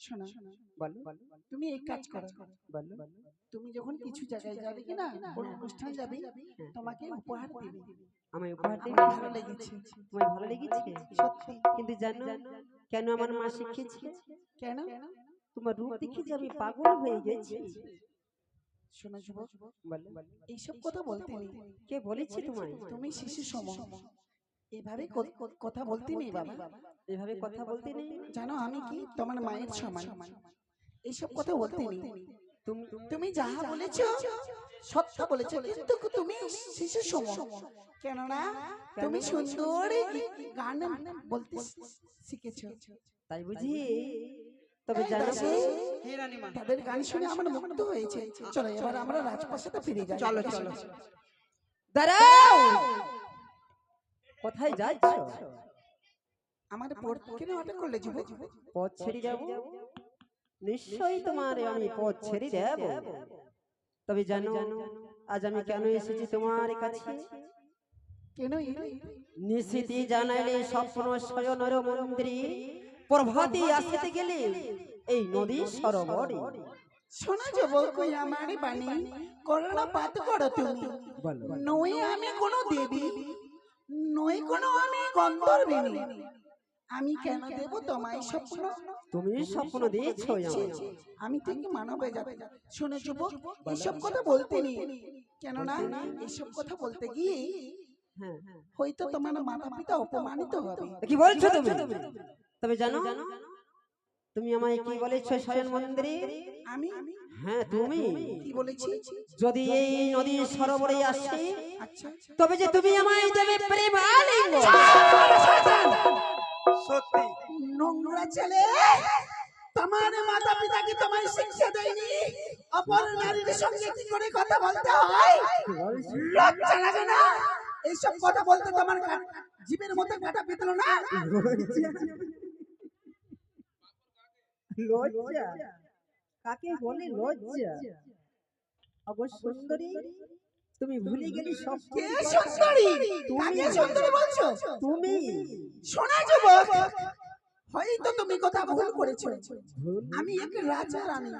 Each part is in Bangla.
শোনো বলো তুমি এই কাজ করো বলো তুমি যখন কিছু জায়গায় যাবে কি না কোনো অনুষ্ঠান যাবে তোমাকে উপহার দেবে। আমায় উপহার দেবে। ভালো লেগেছে। তোমার ভালো লেগেছে সত্যি কিন্তু জানো কেন আমার মা শিখিয়েছে? কেন? তোমার রূপ দেখে যে আমি পাগল হয়ে গেছি। শোনো যুবক বলো এইসব কথা বলতে কে বলেছে তোমায়? তুমি শিশু সম। এভাবে কথা বলতে নেই বাবা। এভাবে কথা বলতে নেই? জানো আমি কি? তোমার মায়ের সমান। এইসব কথা বলতে নেই। তুমি তুমি যাহা বলেছ সত্য বলেছ কিন্তু তুমি শিশু সম কেননা তুমি সুন্দর গান বলতে শিখেছো। তাই বুঝি? তবে জানো তাদের গান শুনে আমার মুগ্ধ হয়েছে। চলো এবার আমরা রাজপ্রাসাদে ফিরে যাই। চলো। চলো। দাঁড়াও! কোথায় যাচ্ছ? আমার পড়তে কেন অর্ডার করলে যুবক? পথ ছেড়ে যাব? নিশ্চয়ই তোমার আমি পথ ছেড়ে দেব তবে জানো আজ আমি কেন এসেছি তোমার কাছে? কেন? নিশিতে জানাইলে স্বপ্ন শয়নর মন্দিরে প্রভাতে আসতে গেলে এই নদী সরোবরে। শোনা যুবক ওই আমার বাণী। করোনা পাত করো তুমি। নই আমি কোনো দেবী নই কোনো আমি গন্ধর্বিনী। আমি কেন দেব? তোমায় স্বপ্ন। তুমি স্বপ্ন দিয়েছ আমি থেকে মানবে যাবে শুনে যুবক এসব কথা বলতে নি কেননা এসব কথা বলতে গিয়ে হ্যাঁ হয়তো তোমার মাতা পিতা অপমানিত হবে। কি বলছো তুমি? তবে জানো তুমি আমায় কি বলেছ শয়ন মন্দিরে? আমি? হ্যাঁ তুমি। কি বলেছি? যদি এই নদী সরোবরে আসে আচ্ছা। তবে যে তুমি আমায় দেবে প্রেম। আলিঙ্গ সত্যি। নোংরা ছেলে। তোমার মাতা পিতা কি তোমায় শিক্ষা দেয়নি। অপর নারীর সঙ্গে কি করে কথা বলতে হয়? লজ্জা লাগে না? এইসব কথা বলতে তোমার জীবের মধ্যে কাটা পিতল না? লজ্জা? কাকে বলে লজ্জা? অবশ্য সুন্দরী তুমি ভুলে গেলে সব কে সুন্দরী কাকে সুন্দরী বলছো? তুমি শোনা যুবক হয়তো তুমি কথা ভুল করেছ। আমি এক রাজা রানী।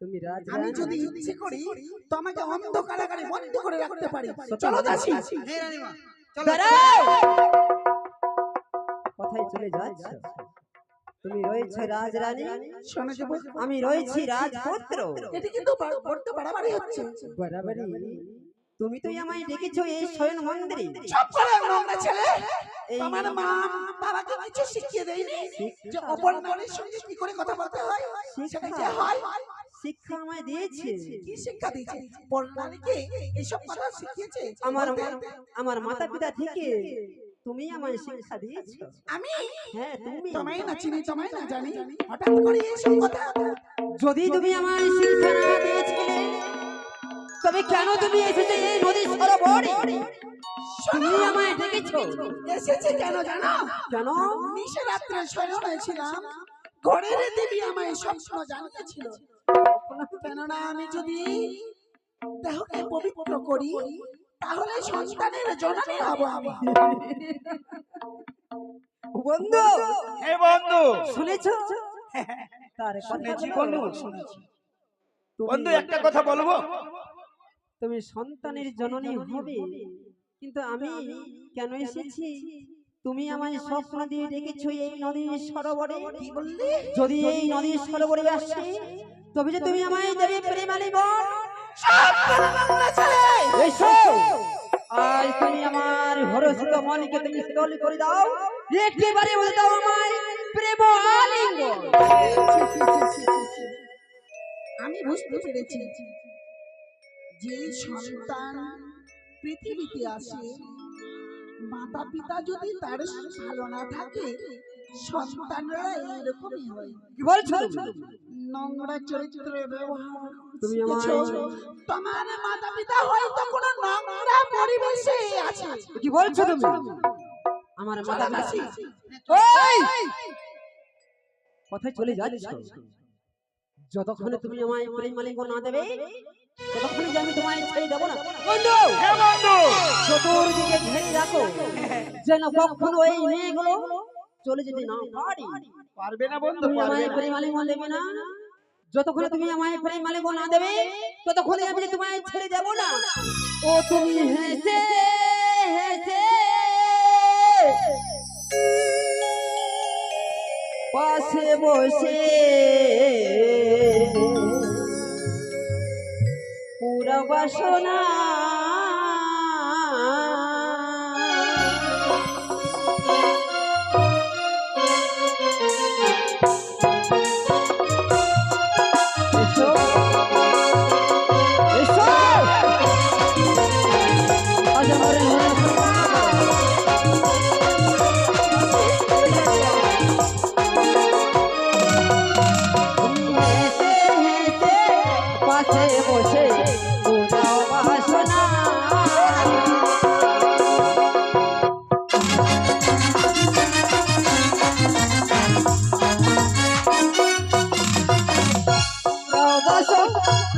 তুমি রাজ আমি যদি ইচ্ছে করি তোমাকে অন্ধ কারাগারে বন্ধ করে রাখতে পারি। চলো দাসী। হ্যাঁ রানীমা। চলো। কোথায় চলে যাচ্ছ। তুমি রয়েছে শোনো যুবক আমি রয়েছি রাজপুত্র। এটি কিন্তু বা- বড্ড বাড়াবাড়ি হচ্ছে। বরাবরই তুমি তো আমায় ডেকেছো এই শয়ন মন্দিরে। সব করে নোংরা ছেলে। এই তোমার মা বাবাকে কিছু শিখিয়ে দেয়নি? যে অপর নারীর সঙ্গে কি করে কথা বলতে হয়? সেটা যে হয়। শিক্ষা আমায় দিয়েছে। কি শিক্ষা দিয়েছে? পর নারীকে এইসব কথা শিখিয়েছে? আমার আমার মাতা পিতা থেকে তুমি আমায় শিক্ষা দিয়েছ। আমি? হ্যাঁ তুমি। তোমায় না চিনি তোমায় না জানি। হঠাৎ করে এইসব কথা। যদি তুমি আমায় শিক্ষা না দিয়েছিলে তবে কেন তুমি এসেছ এই নদী সরোবরে? তুমি আমায় ডেকেছো। এসেছে কেন জানো? কেন? নিশে রাত্রে শয়ন হয়েছিলাম ঘরের দেবী আমায় স্বপ্ন জানিয়েছিল। কেননা আমি যদি দেহকে পবিত্র করি তাহলে সন্তানের জননী হব আমি। বন্ধু! হে বন্ধু! শুনেছো? তার শুনেছি বন্ধু শুনেছি। বন্ধু একটা কথা বলব? তুমি সন্তানের জননী হবে। কিন্তু আমি কেন এসেছি? তুমি আমায় স্বপ্ন দিয়ে ডেকেছো এই নদীর সরোবরে। যদি এই নদীর সরোবরে আসে তবে যে তুমি আমায় দেবে প্রেমালি বল আজ তুমি আমার ভরসিত মনকে তুমি শীতল করে দাও। একটিবারে বলে দাও আমায় প্রেম আলিঙ্গ আমি বুঝতে পেরেছি। যে সন্তান পৃথিবীতে আসে মাতা পিতা যদি তার ভালো না থাকে সন্তানরা এরকমই হয়। কি বলছো? নোংরা চরিত্রের ব্যবহার তুমি আমায়- তোমার মাতা পিতা হয়তো কোনো নোংরা পরিবেশে আছে। কি বলছো তুমি? আমার মাথা দাসী, ওই কোথায় চলে যাচ্ছ। যতক্ষণে তুমি আমায় প্রেম মালিঙ্গ না দেবে ততক্ষণে যে আমি তোমায় ছেড়ে দেবো না। বন্ধু! হে বন্ধু! চতুর্দিকে ঘেরে রাখো। যেন কখনো এই মেয়েগুলো চলে যেতে না পারি। পারবে না বন্ধু তুমি আমায়। প্রেম আলিঙ্গন দেবে না? যতক্ষণ তুমি আমায় প্রেম আলিঙ্গন না দেবে ততক্ষণ আমি তোমায় ছেড়ে দেব না। ও তুমি হেসে হেসে। পাশে বসে বাসনা বাসো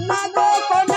না গো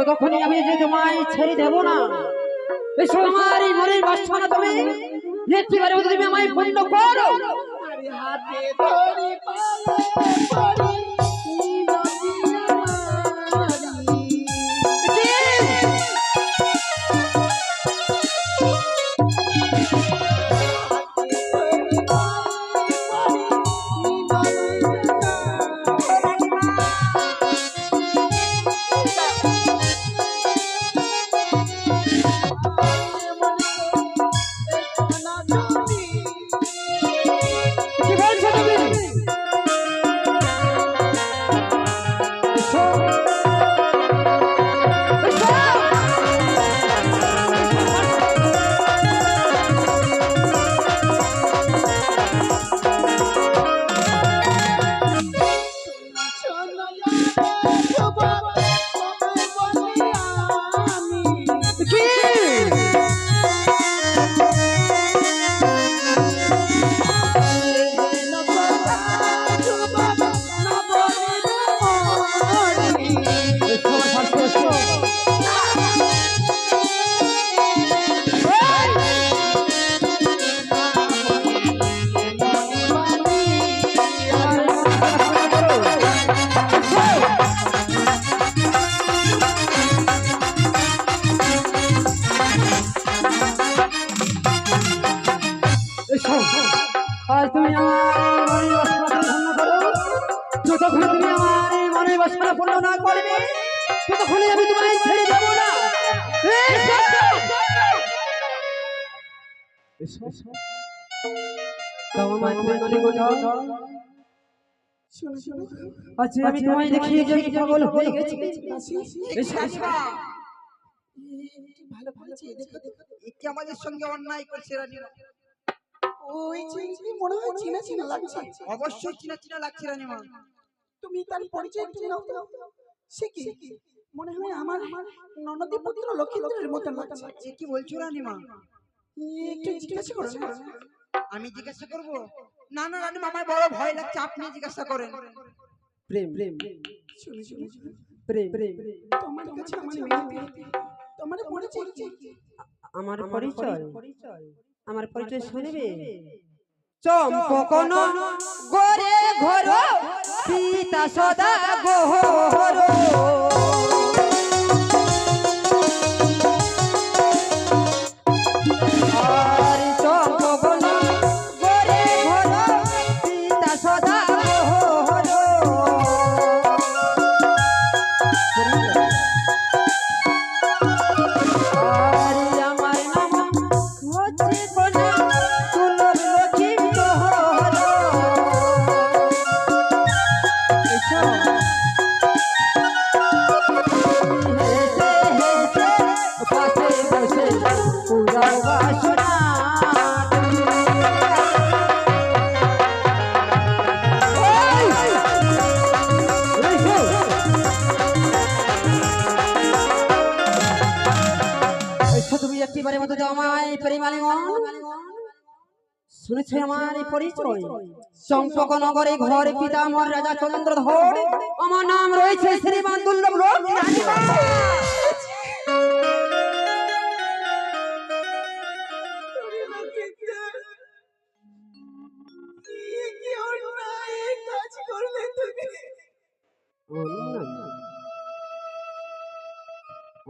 ততক্ষণই আমি যে তোমায় ছেড়ে দেব না। এই মনের তুমি নেত্রী তুমি আমায় পূর্ণ করো। হাতে আজ তুমি আমার মনের বাসনা পূর্ণ করো। যতক্ষণ তুমি আমার এই মনের বাসনা পূর্ণ না করবে ততক্ষণে আমি তোমায় ছেড়ে দেব না। আজ আমি তোমায় দেখিয়ে যে পাগল হয়ে গেছি। ভালো ভালো দেখো দেখো। একে আমাদের সঙ্গে অন্যায় করছে রানীমা ওই ছেলেটি মনে হয় চিনা চিনা লাগছে? অবশ্যই চিনা চিনা লাগছে রানীমা তুমি তার পরিচয় একটু নাও। তো। সে কি? মনে হয় আমার ননদী পুত্র লক্ষিন্দ্রের মতন লাগছে। এ কি বলছো রানীমা একটু জিজ্ঞাসা করো না। আমি জিজ্ঞাসা করব? না না রানীমা আমার বড় ভয় লাগছে আপনি জিজ্ঞাসা করেন। প্রেম প্রেম। শুনে শুনে প্রেম প্রেম। তোমার কাছে আমার মেয়ে তোমার পরিচয় কি? আমার পরিচয়। আমার পরিচয় শুনবে? চম্পকন গোরে ঘর সীতা সদা গোহর। পরিচয়। চম্পক নগরে ঘর পিতা আমার রাজা চন্দ্রধর আমার নাম রয়েছে শ্রীমান দুর্লভ লোক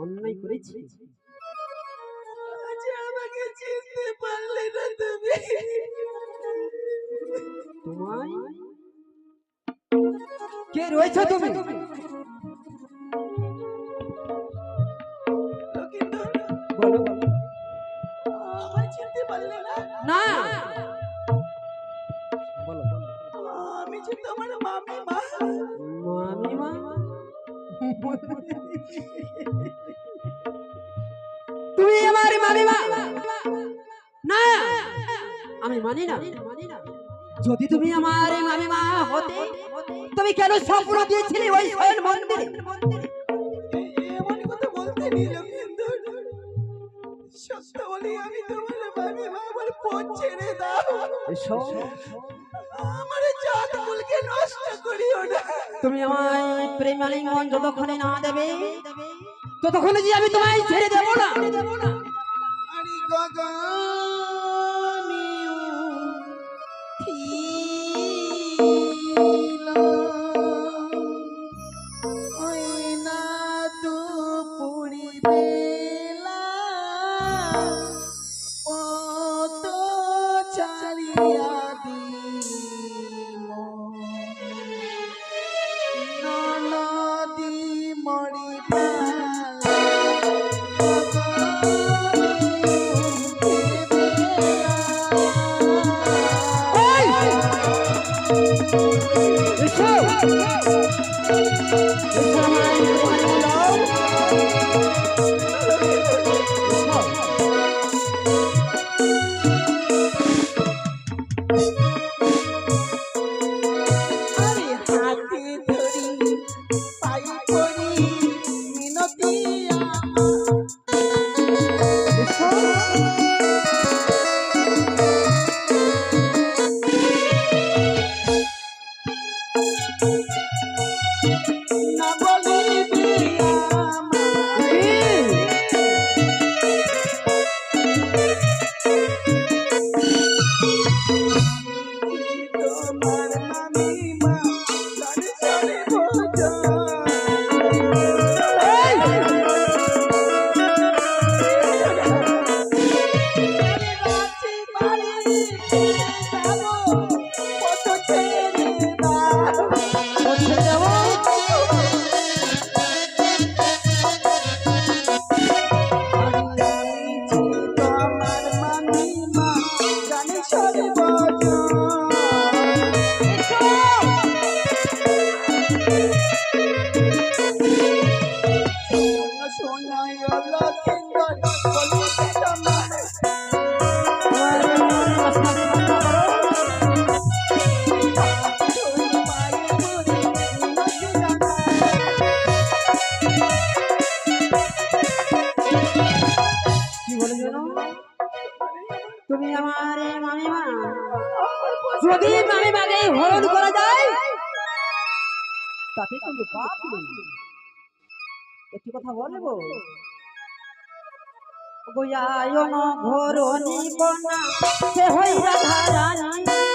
অন্যায় করেছি। তোমায়? কে রয়েছে তুমি? না? আমি যে তোমার মামি মামিমা তুমি আমার মামিমা না। আমি মানি না। যদি তুমি আমার মামিমা হতে, তুমি কেন স্বপ্ন দিয়েছিলে ওই শয়ন মন্দিরে? নি আমি মামি মা ছেড়ে দাও না তুমি আমায় যতক্ষণে না দেবে, ততক্ষণে যে আমি তোমায় ছেড়ে দেবো না। আরে গগনে গোয়ায়ন ঘরণী কন্যা সে হই রাধা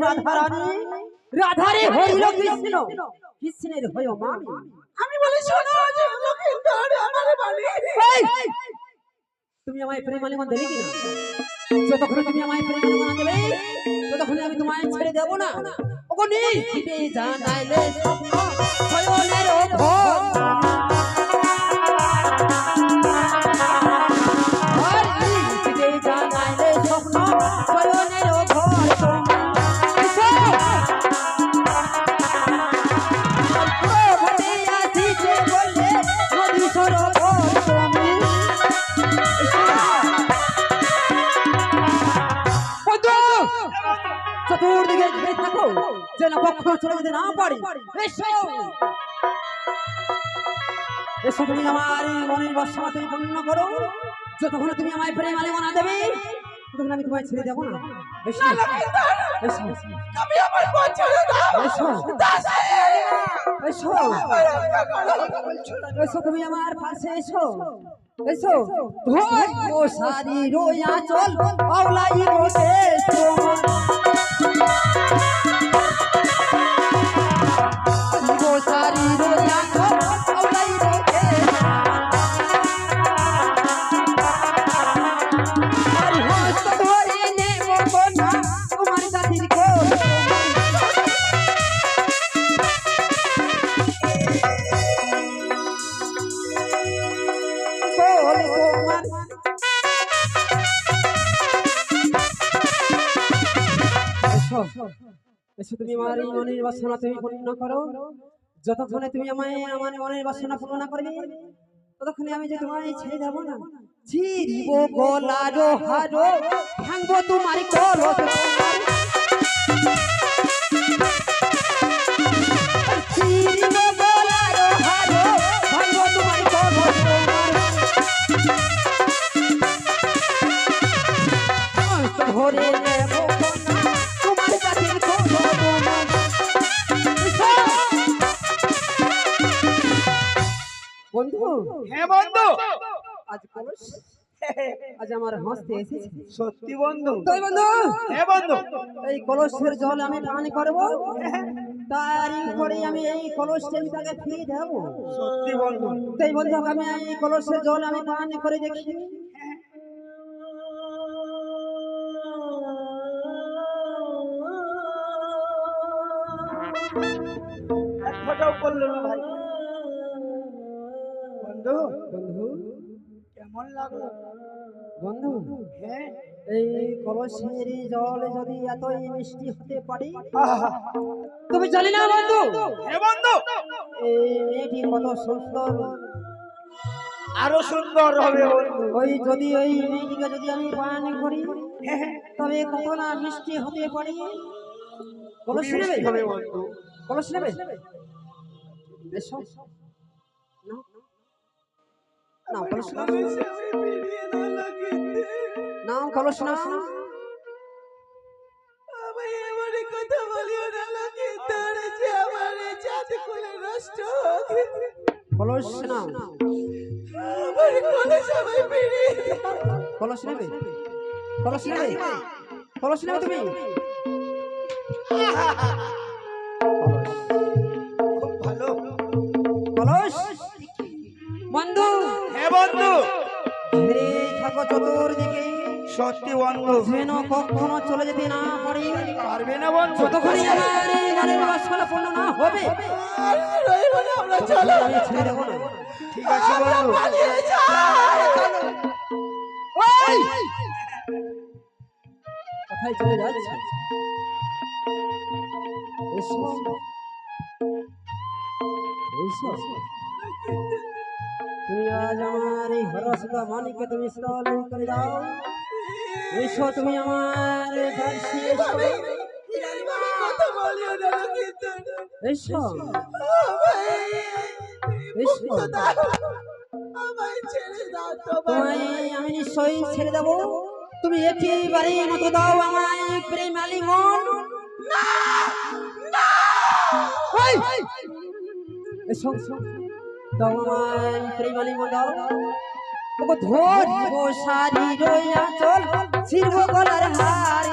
সে হই রাধা রানী রাধারে হরিল কৃষ্ণ। কৃষ্ণের হয় মামি। আমি বলি শোনো আমার এই! তুমি আমায় প্রেম আলিমন দেবে কিনা যতক্ষণ তুমি আমায় প্রেম আলিমন দেবে ততক্ষণ আমি তোমায় ছেড়ে দেব না। ওগো নিশ্চিতে জানাইলে স্বপ্ন ভয়নের কখনো চলে যেতে না পারি এসো তুমি আমার মনের বাসনা তুমি পূর্ণ করো। যতক্ষণ তুমি আমায় প্রেম আলিমনা দেবে ততক্ষণ আমি তোমায় ছেড়ে দেবো না। এসো এসো। তুমি আমার পথ ছেড়ে দাও। এসো। এসো। আমার রক্ষা করো এসো তুমি আমার পাশে এসো। এসো। ধর ও সারি রোয়া চল। বাসনা তুমি পূর্ণ করো। যতক্ষণে তুমি আমায়, আমার মনের বাসনা পূর্ণ না করবে, ততক্ষণে আমি যে তোমায় ছেড়ে দেব না। ছিড়িব গলারো হারো ভাঙবো তোমার কলস। ধরে হ্যাঁ বন্ধু। আজ কলস আজ আমার হাসতে এসেছে। সত্যি বন্ধু। তাই বন্ধু। হ্যাঁ বন্ধু। এই কলসের জল আমি পান করব। তার উপরে আমি এই কলসটা আমি তাকে ফিরে দেবো। সত্যি বন্ধু। তাই বন্ধু আমি এই কলসের জল আমি পান করে দেখি। করল না ভাই। বন্ধু বন্ধু। কেমন লাগল? বন্ধু হ্যাঁ। এই কলসের জল যদি এতই মিষ্টি হতে পারে! তুমি জানি না বন্ধু। হ্যাঁ বন্ধু। এই মেয়েটি কত সুন্দর। আরও সুন্দর হবে ওই যদি ওই মেয়েটিকে যদি আমি পান করি হ্যাঁ, তবে কত না মিষ্টি হতে পারে। কলস নেবে? কলস নেবে। এসো। লক্ষিন্দর যে আমার চাঁদ কোলে নষ্ট হোক। কলস নাও আমার কোলে সবাই বেরিয়ে কলস নেবে কলস নেবে কলস নেবে তুমি? বন্ধু। থাকো চতুর্দিকে। সত্যি বন্ধু। যেন কখনো চলে যেতে না পারি। পারবে না বন্ধু। আমার এই বাসনা পূর্ণ না হবে। না আমরা চলো। ছেড়ে দেবো না। ঠিক আছে বন্ধু। পালিয়ে যাই। ওই! কোথায় চলে যাচ্ছে? এসো। এসো। তুমি আজ আমার এই মানিকে তুমি করে দাও। এসো তুমি আমার এসো। তোমায় আমি নিশ্চয়ই ছেড়ে দেবো। তুমি একেবারে মতো দাও আমায় প্রেম আলিঙ্গন প্রেম আলিঙ্গন দাও ওগো ধরিব সারি রইয়া চল ছিড়ব গলার হার।